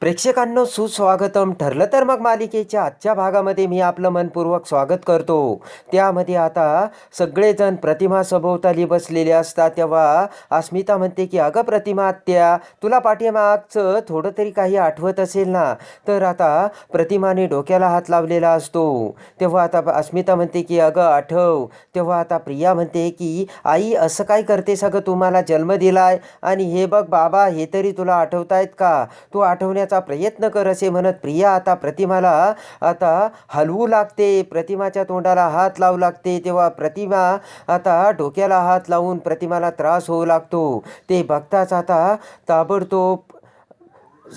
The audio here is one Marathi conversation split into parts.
प्रेक्षकांनो सुस्वागतम ठरलं तर मग मालिकेच्या आजच्या भागामध्ये मी आपलं मनपूर्वक स्वागत करतो. त्यामध्ये आता सगळेजण प्रतिमा सभोवताली बसलेले असतात. तेव्हा अस्मिता म्हणते की अगं प्रतिमा आत्या तुला पाठीमागचं थोडं तरी काही आठवत असेल ना? तर आता प्रतिमाने डोक्याला हात लावलेला असतो. तेव्हा आता अस्मिता म्हणते की अगं आठव. तेव्हा आता प्रिया म्हणते की आई असं काय करते सगळं? तुम्हाला जन्म दिलाय आणि हे बघ बाबा हे तरी तुला आठवतायत का? तू आठवण्यात करण्याचा प्रयत्न कर असे म्हणत प्रिया आता प्रतिमाला आता हलवू लागते. प्रतिमाच्या तोंडाला हात लावू लागते. तेव्हा प्रतिमा आता डोक्याला हात लावून प्रतिमाला त्रास होऊ लागतो. ते बघताच आता ताबडतोब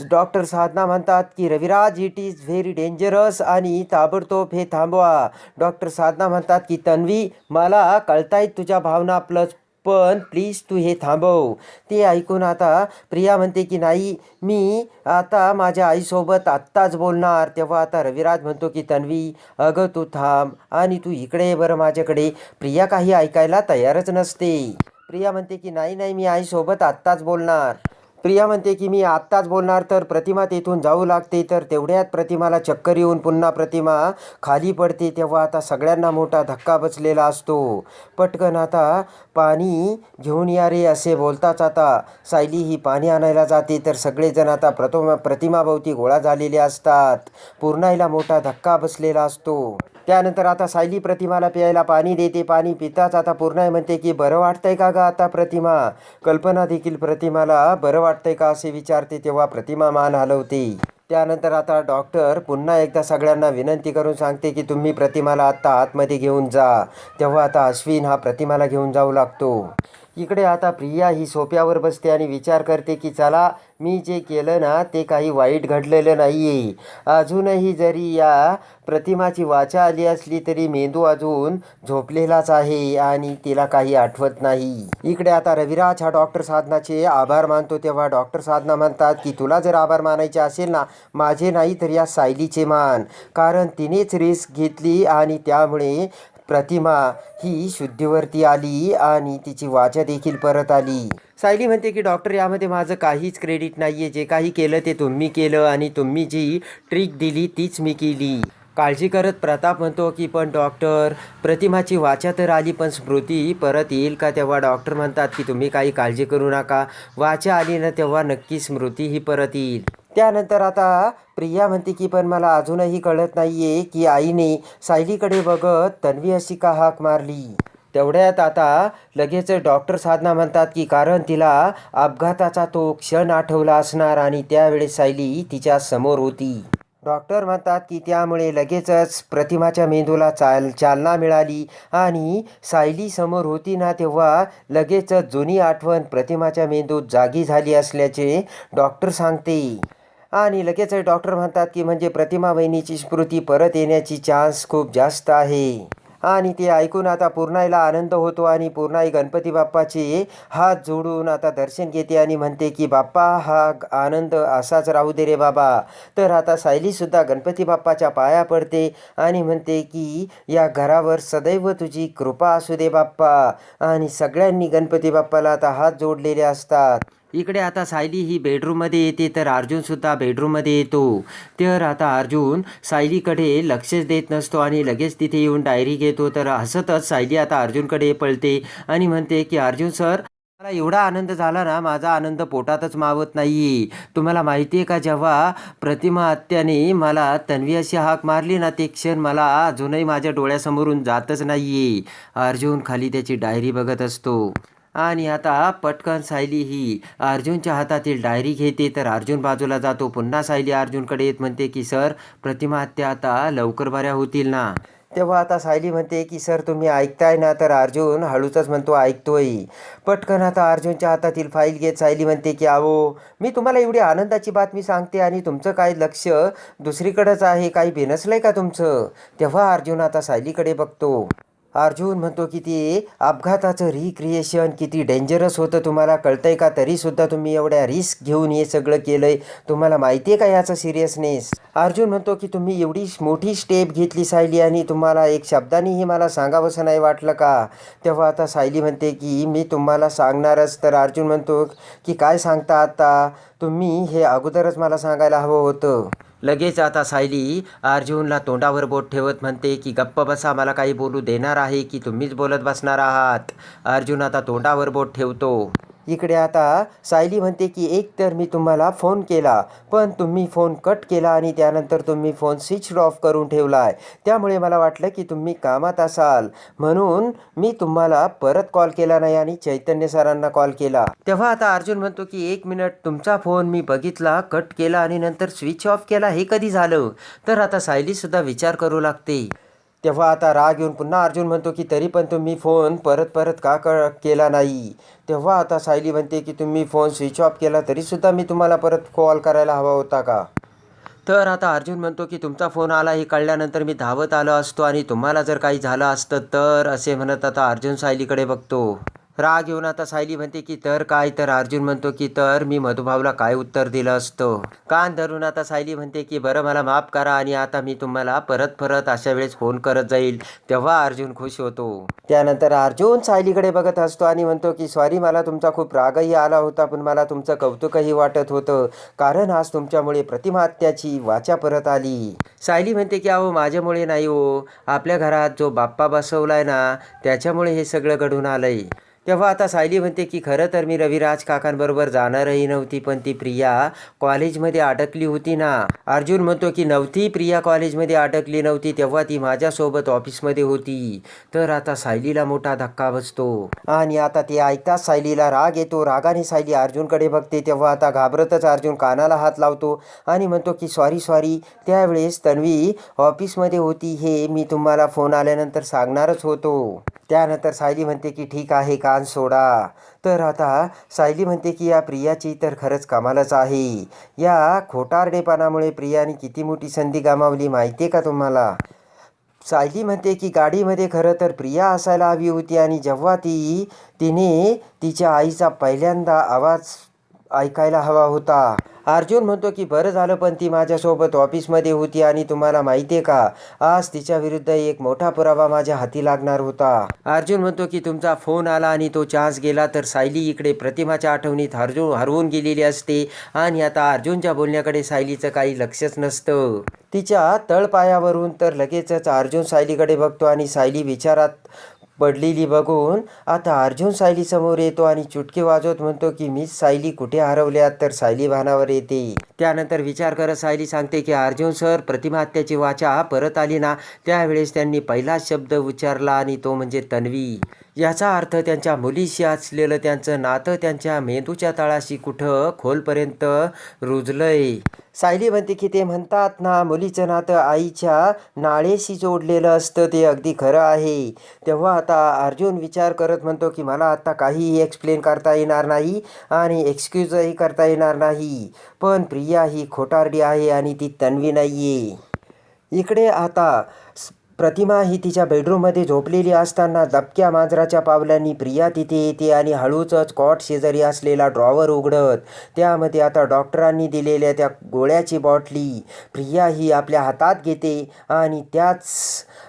डॉक्टर साधना म्हणतात की Raviraj it is very dangerous आणि ताबडतोब हे थांबवा. डॉक्टर साधना म्हणतात की तन्वी मला कळतायत तुझ्या भावना प्लस पण प्लीज तू हे थांबव. ते ऐकून आता प्रिया म्हणते की नाही मी आता माझ्या आईसोबत आत्ताच बोलणार. तेव्हा आता रविराज म्हणतो की तन्वी अगं तू थांब आणि तू इकडे बरं माझ्याकडे. प्रिया काही ऐकायला तयारच नसते. प्रिया म्हणते की नाही नाही मी आईसोबत आत्ताच बोलणार. प्रिया म्हणते की मी आत्ताच बोलणार तर प्रतिमा तेथून जाऊ लागते तर तेवढ्यात प्रतिमाला चक्कर येऊन पुन्हा प्रतिमा खाली पडते तेव्हा आता सगळ्यांना मोठा धक्का बसलेला असतो. पटकन आता पाणी घेऊन या रे असे बोलताच आता सायली ही पाणी आणायला जाते तर सगळेजण आता प्रथम प्रतिमाभोवती गोळा झालेले असतात. पूर्णाईला मोठा धक्का बसलेला असतो. त्यानंतर आता सायली प्रतिमाला प्यायला पाणी देते पाणी पिताच आता पूर्णाई म्हणते की बरं वाटतंय का ग आता प्रतिमा? कल्पना देखील प्रतिमाला बरं वाटतंय का? असे विचारते तेव्हा प्रतिमा मान हलवते. त्यानंतर आता डॉक्टर पुन्हा एकदा सगळ्यांना विनंती करून सांगते की तुम्ही प्रतिमाला आत्ता आतमध्ये घेऊन जा. तेव्हा आता अश्विन हा प्रतिमाला घेऊन जाऊ लागतो. इकडे आता प्रिया ही सोप्यावर बसते आणि विचार करते की चला मी जे केलं ना ते काही वाईट घडलेलं नाही आहे अजूनही जरी या प्रतिमाची वाचा आली असली तरी मेंदू अजून झोपलेलाच आहे आणि तिला काही आठवत नाही. इकडे आता रविराज हा डॉक्टर साधनाचे आभार मानतो. तेव्हा डॉक्टर साधना म्हणतात की तुला जर आभार मानायचे असेल ना माझे नाही तर या सायलीचे मान. कारण तिनेच रिस्क घेतली आणि त्यामुळे प्रतिमा ही शुद्धीवरती आली आणि तिची वाचा देखील परत आली. सायली म्हणते की डॉक्टर यामध्ये माझं काहीच क्रेडिट नाही आहे जे काही केलं ते तुम्ही केलं आणि तुम्ही जी ट्रिक दिली तीच मी केली. काळजी करत प्रताप म्हणतो की पण डॉक्टर प्रतिमाची वाचा तर आली पण स्मृती परत येईल का? तेव्हा डॉक्टर म्हणतात की तुम्ही काही काळजी करू नका. वाचा आली ना तेव्हा नक्की स्मृती ही परत येईल. त्यानंतर आता प्रिया म्हणते की पण मला अजूनही कळत नाही आहे की आईने सायलीकडे बघत तन्वी अशी का हाक मारली? तेवढ्यात आता लगेच डॉक्टर साधना म्हणतात की कारण तिला अपघाताचा तो क्षण आठवला असणार आणि त्यावेळेस सायली तिच्या समोर होती. डॉक्टर म्हणतात की त्यामुळे लगेचच प्रतिमाच्या मेंदूला चाल चालना मिळाली आणि सायली समोर होती ना तेव्हा लगेचच जुनी आठवण प्रतिमाच्या मेंदूत जागी झाली असल्याचे डॉक्टर सांगते. आणि लगेच डॉक्टर म्हणतात की म्हणजे प्रतिमा वहिनीची स्मृती परत येण्याची चान्स खूप जास्त आहे. आणि ते ऐकून आता पूर्णाईला आनंद होतो आणि पूर्णाई गणपती बाप्पाचे हात जोडून आता दर्शन घेते आणि म्हणते की बाप्पा हा आनंद असाच राहू दे रे बाबा. तर आता सायलीसुद्धा गणपती बाप्पाच्या पाया पडते आणि म्हणते की या घरावर सदैव तुझी कृपा असू दे बाप्पा. आणि सगळ्यांनी गणपती बाप्पाला आता हात जोडलेले असतात. इकडे आता सायली ही बेडरूममध्ये येते तर अर्जुनसुद्धा बेडरूममध्ये येतो. तर आता अर्जुन सायलीकडे लक्षच देत नसतो आणि लगेच तिथे येऊन डायरी घेतो. तर हसतच सायली आता अर्जुनकडे पळते आणि म्हणते की अर्जुन सर मला एवढा आनंद झाला ना माझा आनंद पोटातच मावत नाही तुम्हाला माहिती आहे का जेव्हा प्रतिमा आत्याने मला तन्वी अशी हाक मारली ना ते क्षण मला अजूनही माझ्या डोळ्यासमोरून जातच नाही अर्जुन खाली त्याची डायरी बघत असतो. आणि आता पटकन सायली ही अर्जुनच्या हातातील डायरी घेते. तर अर्जुन बाजूला जातो. पुन्हा सायली अर्जुनकडे येत म्हणते की सर प्रतिमा हत्या आता लवकर बऱ्या होतील ना? तेव्हा आता सायली म्हणते की सर तुम्ही ऐकताय ना? तर अर्जुन हळूचच म्हणतो ऐकतोय. पटकन आता अर्जुनच्या हातातील फाईल घेत सायली म्हणते की आहो मी तुम्हाला एवढी आनंदाची बातमी सांगते आणि तुमचं काय लक्ष दुसरीकडंच आहे काही बिनसलंय का तुमचं? तेव्हा अर्जुन आता सायलीकडे बघतो. अर्जुन म्हणतो की ते अपघाताचं रिक्रिएशन किती डेंजरस होतं तुम्हाला? कळतंय का? तरीसुद्धा तुम्ही एवढ्या रिस्क घेऊन हे सगळं केलंय. तुम्हाला माहिती आहे का याचं सिरियसनेस अर्जुन म्हणतो की तुम्ही एवढी मोठी स्टेप घेतली सायली आणि तुम्हाला एक शब्दानेही मला सांगावंसं नाही वाटलं का? तेव्हा आता सायली म्हणते की मी तुम्हाला सांगणारच. तर अर्जुन म्हणतो की काय सांगता आता? तुम्ही हे अगोदरच मला सांगायला हवं होतं. लगेच आता सायली अर्जुनला तोंडावर बोट ठेवत म्हणते की गप्प बसा मला काही बोलू देणार आहे की तुम्हीच बोलत बसणार आहात. अर्जुन आता तोंडावर बोट ठेवतो. इकडे आता सायली म्हणते की एक तर मी तुम्हाला फोन केला पण तुम्ही फोन कट केला आणि त्यानंतर तुम्ही फोन स्विच ऑफ करून ठेवला आहे त्यामुळे मला वाटलं की तुम्ही कामात असाल. म्हणून मी तुम्हाला परत कॉल केला नाही आणि चैतन्य सरांना कॉल केला. तेव्हा आता अर्जुन म्हणतो की एक मिनिट तुमचा फोन मी बघितला कट केला आणि नंतर स्विच ऑफ केला हे कधी झालं? तर आता सायलीसुद्धा विचार करू लागते. तेव्हा आता राग येऊन पुन्हा अर्जुन म्हणतो की तरी पण तुम्ही फोन परत परत का क केला नाही? तेव्हा आता सायली म्हणते की तुम्ही फोन स्विच ऑफ केला तरीसुद्धा मी तुम्हाला परत कॉल करायला हवा होता का? तर आता अर्जुन म्हणतो की तुमचा फोन आला हे कळल्यानंतर मी धावत आलो असतो आणि तुम्हाला जर काही झालं असतं तर असे म्हणत आता अर्जुन सायलीकडे बघतो. राग येऊन आता सायली म्हणते की तर काय? तर अर्जुन म्हणतो की तर मी मधुभाऊला काय उत्तर दिलं असतं? कान धरून आता सायली म्हणते की बरं मला माफ करा आणि आता मी तुम्हाला परत परत अशा वेळेस फोन करत जाईल तेव्हा अर्जुन खुश होतो. त्यानंतर अर्जुन सायलीकडे बघत असतो आणि म्हणतो की सॉरी मला तुमचा खूप रागही आला होता पण मला तुमचं कौतुकही वाटत होतं कारण आज तुमच्यामुळे प्रतिमात्याची वाचा परत आली. सायली म्हणते की अहो माझ्यामुळे नाही हो. आपल्या घरात जो बाप्पा बसवलाय ना त्याच्यामुळे हे सगळं घडून आलंय. तेव्हा आता सायली म्हणते की खरं तर मी रविराज काकांबरोबर जाणारही नव्हती पण ती प्रिया कॉलेजमध्ये अडकली होती ना. अर्जुन म्हणतो की नव्हती प्रिया कॉलेजमध्ये अडकली नव्हती तेव्हा ती माझ्यासोबत ऑफिसमध्ये होती. तर आता सायलीला मोठा धक्का बसतो. आणि आता ते ऐकताच सायलीला राग येतो. रागाने सायली अर्जुनकडे बघते. तेव्हा आता घाबरतच अर्जुन कानाला हात लावतो आणि म्हणतो की सॉरी सॉरी त्यावेळेस तन्वी ऑफिसमध्ये होती हे मी तुम्हाला फोन आल्यानंतर सांगणारच होतो. त्यानंतर सायली म्हणते की ठीक आहे कान सोडा. तर आता सायली म्हणते की या प्रियाची तर खरंच कमालच आहे. या खोटारडेपणामुळे प्रियाने किती मोठी संधी गमावली माहिती आहे का तुम्हाला? सायली म्हणते की गाडीमध्ये खरं तर प्रिया असायला हवी होती आणि जेव्हा ती तिने तिच्या आईचा पहिल्यांदा आवाज ऐकायला हवा होता. अर्जुन म्हणतो की बरं झालं पण ती माझ्यासोबत ऑफिसमध्ये होती आणि तुम्हाला माहिती आहे का आज तिच्या विरुद्ध एक मोठा पुरावा माझ्या हाती लागणार होता. अर्जुन म्हणतो की तुमचा फोन आला आणि तो चान्स गेला तर सायली इकडे प्रतिमाच्या आठवणीत हरजून हरवून गेलेली असते आणि आता अर्जुनच्या बोलण्याकडे सायलीचं काही लक्षच नसतं. तिच्या तळपायावरून तर लगेचच अर्जुन सायलीकडे बघतो आणि सायली विचारात पडलेली बघून आता अर्जुन सायलीसमोर येतो आणि चुटके वाजवत म्हणतो की मी सायली कुठे हरवल्यात तर सायली भानावर येते. त्यानंतर विचार करत सायली सांगते की अर्जुन सर प्रतिमा हत्याची वाचा परत आली ना त्यावेळेस त्यांनी पहिलाच शब्द उच्चारला आणि तो म्हणजे तन्वी. याचा अर्थ त्यांच्या मुलीशी असलेलं त्यांचं नातं त्यांच्या मेंदूच्या तळाशी कुठं खोलपर्यंत रुजलंय. सायली म्हणते की ते म्हणतात ना मुलीचं नातं आईच्या नाळेशी जोडलेलं असतं ते अगदी खरं आहे. तेव्हा आता अर्जुन विचार करत म्हणतो की मला आता काहीही एक्सप्लेन करता येणार नाही आणि एक्सक्यूजही करता येणार नाही. पण प्रिया ही खोटारडी आहे आणि ती तन्वी नाही आहे इकडे आता प्रतिमा ही तिच्या बेडरूममध्ये झोपलेली असताना दबक्या मांजराच्या पावलांनी प्रिया तिथे येते आणि हळूचच कॉट शेजारी असलेला ड्रॉवर उघडत त्यामध्ये आता डॉक्टरांनी दिलेल्या त्या गोळ्याची बॉटली प्रिया ही आपल्या हातात घेते आणि त्याच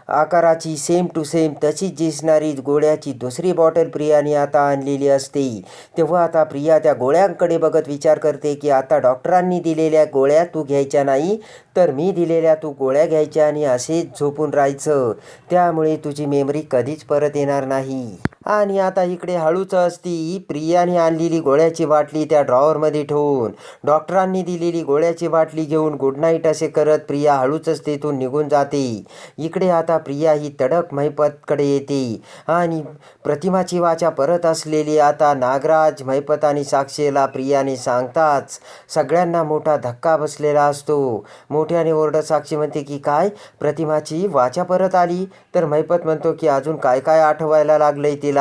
आकाराची सेम टू सेम तशीच दिसणारी गोळ्याची दुसरी बॉटल प्रियाने आता आणलेली असते. तेव्हा आता प्रिया त्या गोळ्यांकडे बघत विचार करते की आता डॉक्टरांनी दिलेल्या गोळ्या तू घ्यायच्या नाही? तर मी दिलेल्या तू गोळ्या घ्यायच्या आणि असेच झोपून राहायचं. त्यामुळे तुझी मेमरी कधीच परत येणार नाही. आणि आता इकडे हळूच असती. प्रियाने आणलेली गोळ्याची बाटली त्या ड्रॉवरमध्ये ठेवून. डॉक्टरांनी दिलेली गोळ्याची बाटली घेऊन गुड नाईट असे करत प्रिया हळूच तेथून निघून जाते. इकडे आता प्रिया ही तडक महिपतकडे येते. आणि प्रतिमाची वाचा परत असलेली आता नागराज महिपत आणि साक्षीला प्रियाने सांगताच सगळ्यांना मोठा धक्का बसलेला असतो. मोठ्याने ओरडत साक्षी म्हणते की काय? प्रतिमाची वाचा परत आली? तर महिपत म्हणतो की अजून काय काय आठवायला लागलंय तिला?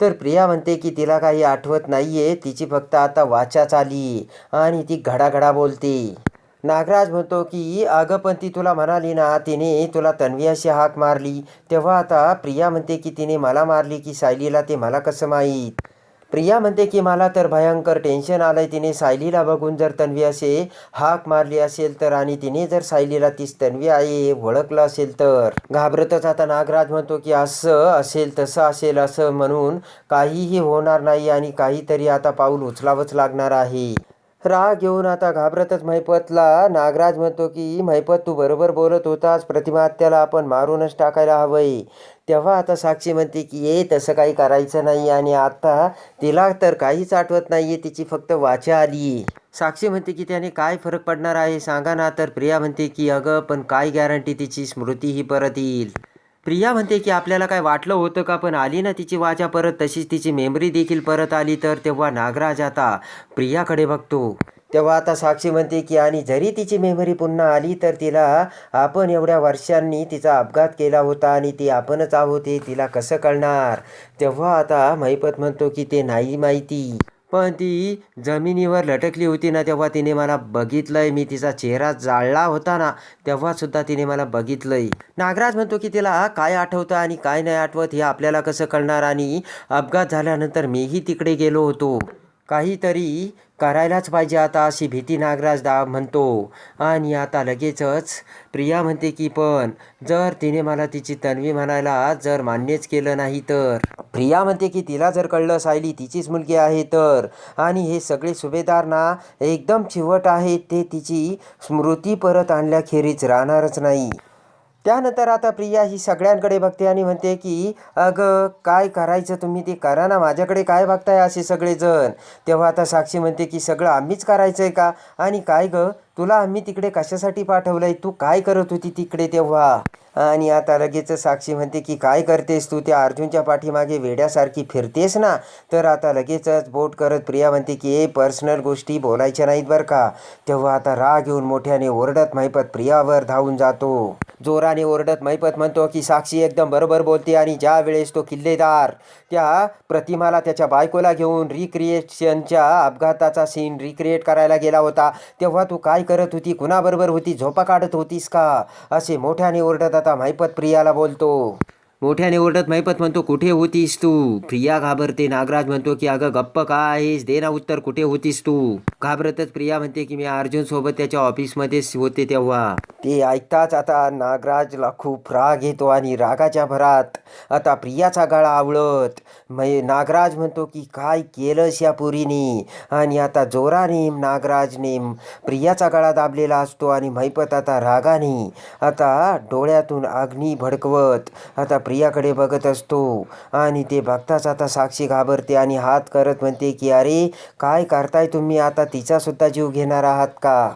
तर प्रिया म्हणते की तिला काही आठवत नाही आहे तिची फक्त आता वाचाच आली आणि ती घडाघडा बोलते. नागराज म्हणतो की अगं पण ती तुला म्हणाली ना तिने तुला तन्वी अशी हाक मारली. तेव्हा आता प्रिया म्हणते की तिने मला मारली की सायलीला ते मला कसं माहीत? प्रिया म्हणते की मला तर भयंकर टेन्शन आलंय. तिने सायलीला बघून जर तन्वी असे हाक मारली असेल तर आणि तिने जर सायलीला तीच तन्वी आहे हे ओळखलं असेल तर? घाबरतच आता नागराज म्हणतो की असं असेल तसं असेल असं म्हणून काहीही होणार नाही आणि काहीतरी आता पाऊल उचलावंच लागणार आहे. राग येऊन आता घाबरतच महिपतला नागराज म्हणतो की महिपत तू बरोबर बोलत होतास. प्रतिमा हत्याला आपण मारूनच टाकायला हवंय. तेव्हा आता साक्षी म्हणते की ये तसं काही करायचं नाही आणि आता तिला तर काहीच आठवत नाही आहे तिची फक्त वाचा आली. साक्षी म्हणते की त्याने काय फरक पडणार आहे? सांगा ना. तर प्रिया म्हणते की अगं पण काय गॅरंटी तिची स्मृती ही परत येईल? प्रिया म्हणते की आपल्याला काय वाटलं होतं का? पण आली ना तिची वाचा परत तशीच तिची मेमरी देखील परत आली तर तेव्हा नागराज आता प्रियाकडे बघतो. तेव्हा आता साक्षी म्हणते की आणि जरी तिची मेमरी पुन्हा आली तर तिला आपण एवढ्या वर्षांनी तिचा अपघात केला होता आणि ती आपणच आहोत हे तिला कसं कळणार? तेव्हा आता महिपत म्हणतो की ते नाही माहिती. पण ती जमिनीवर लटकली होती ना तेव्हा तिने मला बघितलंय. मी तिचा चेहरा जाळला होता ना तेव्हासुद्धा तिने मला बघितलंय. नागराज म्हणतो की तिला काय आठवतं आणि काय नाही आठवत हे आपल्याला कसं कळणार? आणि अपघात झाल्यानंतर मीही तिकडे गेलो होतो. काहीतरी करायलाच पाहिजे. आता अशी भीती नागराज दा म्हणतो. आणि आता लगेचच प्रिया म्हणते की पण जर तिने मला तिची तन्वी म्हणायला जर मान्यच केलं नाही तर. प्रिया म्हणते की तिला जर कळलं सायली तिचीच मुलगी आहे तर. आणि हे सगळे सुभेदार ना एकदम चिवट आहेत ते तिची स्मृती परत आणल्याखेरीज राहणारच नाही. त्यानंतर आता प्रिया ही सगळ्यांकडे बघते आणि म्हणते की अगं काय करायचं तुम्ही ते करा ना माझ्याकडे काय बघताय असे सगळेजण? तेव्हा आता साक्षी म्हणते की सगळं आम्हीच करायचं आहे का? आणि काय गं? तुला आम्ही तिकडे कशासाठी पाठवलंय? तू काय करत होती तिकडे तेव्हा? आणि आता लगेच साक्षी म्हणते की काय करतेस तू? त्या अर्जुनच्या पाठीमागे वेड्यासारखी फिरतेस ना? तर आता लगेचच बोट करत प्रिया म्हणते की ए पर्सनल गोष्टी बोलायच्या नाहीत बरं का? तेव्हा आता राग येऊन मोठ्याने ओरडत महिपत प्रियावर धावून जातो. जोराने ओरडत महिपत म्हणतो की साक्षी एकदम बरोबर बोलते आणि ज्या वेळेस तो किल्लेदार त्या प्रतिमाला त्याच्या बायकोला घेऊन रिक्रिएशनच्या अपघाताचा सीन रिक्रिएट करायला गेला होता तेव्हा तू काय करत होती कुणाबरोबर होती झोपा काढत होतीस का? असे मोठ्याने ओरडत आता माईपत प्रियाला बोलतो. मोठ्याने ओरडत महिपत म्हणतो कुठे होतीस तू? प्रिया घाबरते. नागराज म्हणतो की अगं गप्प का आहेस दे ना उत्तर. कुठे होतीस तू? घाबरतच प्रिया म्हणते की मी अर्जुन सोबत त्याच्या ऑफिसमध्येच होते तेव्हा. ते ऐकताच आता नागराजला खूप राग येतो आणि रागाच्या भरात आता प्रियाचा गळा आवळत. मै नागराज म्हणतो की काय केलंस या पुरीने? आणि आता जोराने नागराजने प्रियाचा गळा दाबलेला असतो आणि मैपत आता रागाने आता डोळ्यातून अग्नी भडकवत आता प्रियाकडे बघत असतो. आणि ते बघताच आता साक्षी घाबरते आणि हात करत म्हणते की अरे काय करताय तुम्ही? आता तिचासुद्धा जीव घेणार आहात का?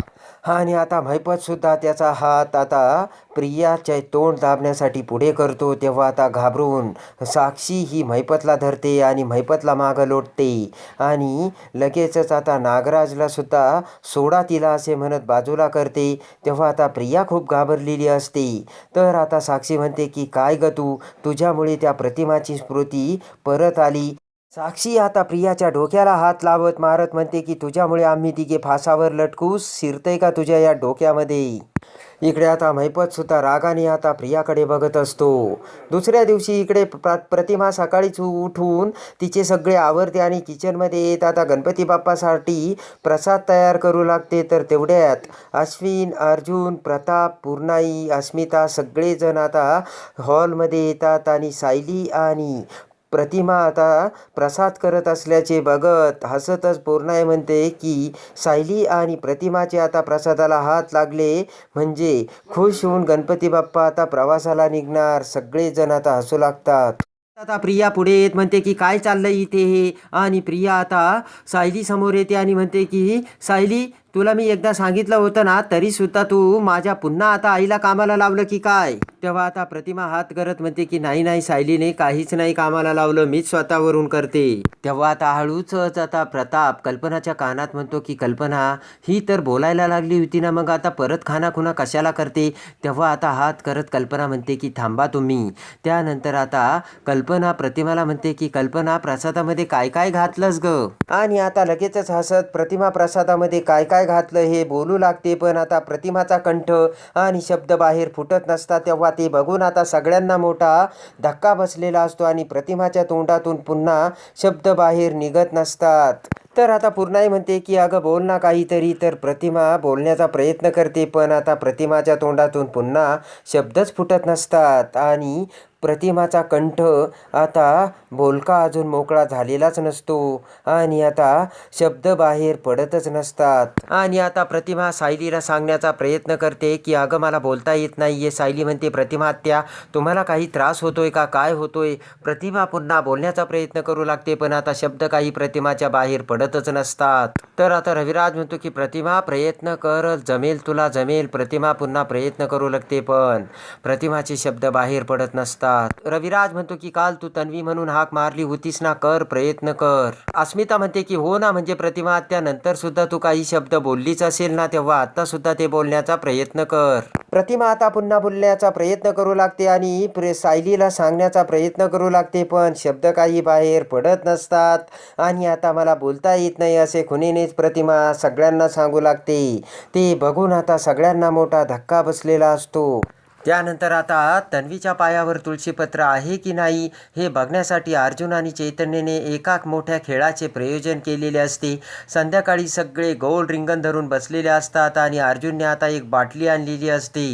आणि आता मैपतसुद्धा त्याचा हात आता प्रियाचे तोंड दाबण्यासाठी पुढे करतो तेव्हा आता घाबरून साक्षी ही मैपतला धरते आणि मैपतला मागं लोटते. आणि लगेचच आता नागराजला सुद्धा सोडा तिला असे म्हणत बाजूला करते तेव्हा आता प्रिया खूप घाबरलेली असते. तर आता साक्षी म्हणते की काय ग तू? तुझ्यामुळे त्या प्रतिमाची स्मृती परत आली. साक्षी आता प्रियाच्या डोक्याला हात लावत मारत म्हणते की तुझ्यामुळे आम्ही तिघे फासावर लटकूस शिरतय का तुझ्या या डोक्यामध्ये? इकडे आता महिपत सुद्धा रागाने आता प्रियाकडे बघत असतो. दुसऱ्या दिवशी इकडे प्र प्रतिमा सकाळीच उठून तिचे सगळे आवरते आणि किचनमध्ये येत आता गणपती बाप्पासाठी प्रसाद तयार करू लागते. तर तेवढ्यात अश्विन अर्जुन प्रताप पूर्णाई अस्मिता सगळेजण आता हॉलमध्ये येतात आणि सायली आणि प्रतिमा आता प्रसाद करत असल्याचे बघत हसतच पूर्णाई म्हणते की सायली आणि प्रतिमाचे आता प्रसादाला हात लागले म्हणजे खुश होऊन गणपती बाप्पा आता प्रवासाला निघणार. सगळेजण आता हसू लागतात. आता प्रिया पुढे येत म्हणते की काय चाललंय इथे हे? आणि प्रिया आता सायली समोर येते आणि म्हणते की सायली तुला मी एकदा सांगितलं होतं ना तरी सुद्धा तू माझ्या पुन्हा आता आईला कामाला लावलं की काय? तेव्हा आता प्रतिमा हात करत म्हणते की नाही नाही सायलीने काहीच नाही कामाला लावलं मीच स्वतःवरून करते. तेव्हा आता हळूच आता प्रताप कल्पनाच्या कानात म्हणतो की कल्पना ही तर बोलायला लागली होती ना मग आता परत खानाखुना कशाला करते? तेव्हा आता हात करत कल्पना म्हणते की थांबा तुम्ही. त्यानंतर आता कल्पना प्रतिमाला म्हणते की कल्पना प्रसादामध्ये काय काय घातलंस ग? आणि आता लगेचच हसत प्रतिमा प्रसादामध्ये काय काय घातलं हे बोलू लागते पण आता प्रतिमाचा कंठ आणि शब्द बाहेर फुटत नसतात तेव्हा ते बघून आता सगळ्यांना मोठा धक्का बसलेला असतो आणि प्रतिमाच्या तोंडातून पुन्हा शब्द बाहेर निघत नसतात. तर आता पूर्णाई म्हणते की अगं बोल ना काहीतरी. तर प्रतिमा बोलण्याचा प्रयत्न करते पण आता प्रतिमाच्या तोंडातून पुन्हा शब्दच फुटत नसतात. आणि प्रतिमाचा कंठ आता बोलका अजून मोकळा झालेलाच नसतो. आणि आता शब्द बाहेर पडतच नसतात. आणि आता प्रतिमा सायलीला सांगण्याचा प्रयत्न करते की अगं मला बोलता येत नाही आहे सायली म्हणते प्रतिमा आत्या तुम्हाला काही त्रास होतोय का? काय होतोय? प्रतिमा पुन्हा बोलण्याचा प्रयत्न करू लागते पण आता शब्द काही प्रतिमाच्या बाहेर पडतच नसतात. तर आता रविराज म्हणतो की प्रतिमा प्रयत्न कर जमेल तुला जमेल. प्रतिमा पुन्हा प्रयत्न करू लागते पण प्रतिमाचे शब्द बाहेर पडत नसतात. रविराज म्हणतो की काल तू तन्वी म्हणून हाक मारली होतीस ना कर प्रयत्न कर. अस्मिता म्हणते की हो ना म्हणजे प्रतिमा त्यानंतर सुद्धा तू काही शब्द बोललीच असेल ना तेव्हा आता सुद्धा ते बोलण्याचा प्रयत्न कर. प्रतिमा आता पुन्हा बोलण्याचा प्रयत्न करू लागते आणि सायलीला सांगण्याचा प्रयत्न करू लागते पण शब्द काही बाहेर पडत नसतात. आणि आता मला बोलता येत नाही असे खुनीनेच प्रतिमा सगळ्यांना सांगू लागते. ते बघून आता सगळ्यांना मोठा धक्का बसलेला असतो. त्यानंतर आता तन्वीच्या पायावर तुळशीपत्र आहे की नाही हे बघण्यासाठी अर्जुन आणि चैतन्यने एका मोठ्या खेळाचे प्रयोजन केलेले असते. संध्याकाळी सगळे गोल रिंगण धरून बसलेले असतात आणि अर्जुनने आता एक बाटली आणलेली असते.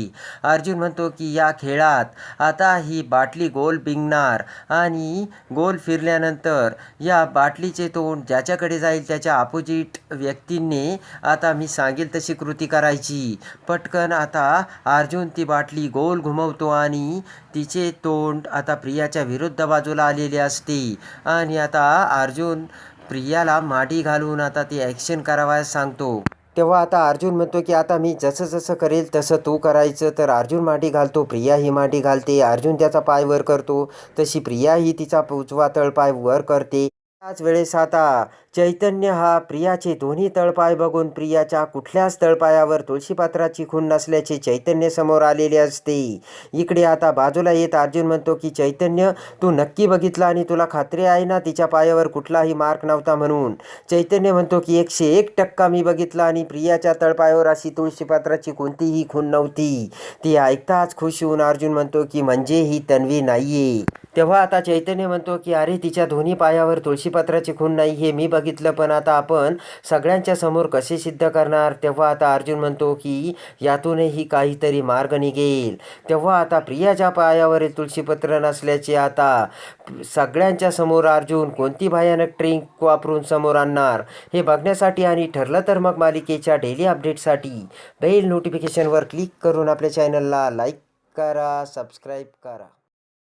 अर्जुन म्हणतो की या खेळात आता ही बाटली गोल बिंगणार आणि गोल फिरल्यानंतर या बाटलीचे तोंड ज्याच्याकडे जाईल त्याच्या अपोजिट व्यक्तींनी आता मी सांगेल तशी कृती करायची. पटकन आता अर्जुन ती बाटली गोल घुमवतो आणि तिचे तोंड आता प्रियाच्या विरुद्ध बाजूला आलेले असते. आणि आता अर्जुन प्रियाला माडी घालून आता ती ॲक्शन करावयास सांगतो. तेव्हा आता अर्जुन म्हणतो की आता मी जसं जसं करेल तसं तू करायचं. तर अर्जुन माटी घालतो प्रिया ही माटी घालते. अर्जुन त्याचा पाय वर करतो. तशी प्रिया ही तिचा उजवा तळपाय वर करते. त्याच वेळेस आता चैतन्य हा प्रियाचे दोन्ही तळपाय बघून प्रियाच्या कुठल्याच तळपायावर तुळशीपात्राची खून नसल्याचे चैतन्य समोर आलेले असते. इकडे आता बाजूला येत अर्जुन म्हणतो की चैतन्य तू नक्की बघितला आणि तुला खात्री आहे ना तिच्या पायावर कुठलाही मार्क नव्हता म्हणून? चैतन्य म्हणतो की एकशे एक टक्का मी बघितला आणि प्रियाच्या तळपायावर अशी तुळशीपात्राची कोणतीही खून नव्हती. ती ऐकताच खुश होऊन अर्जुन म्हणतो की म्हणजे ही तन्वी नाहीये. तेव्हा आता चैतन्य म्हणतो की अरे तिच्या दोन्ही पायावर तुळशीपत्राची खून नाही हे मी बघितलं पण आता आपण सगळ्यांच्या समोर कसे सिद्ध करणार? तेव्हा आता अर्जुन म्हणतो की यातूनही काहीतरी मार्ग निघेल. तेव्हा आता प्रियाच्या पायावरील तुळशीपत्र नसल्याचे आता सगळ्यांच्या समोर अर्जुन कोणती भयानक ट्रिंक वापरून समोर आणणार हे बघण्यासाठी आणि ठरलं तर मग मालिकेच्या डेली अपडेटसाठी बेल नोटिफिकेशनवर क्लिक करून आपल्या चॅनलला लाईक करा सबस्क्राईब करा.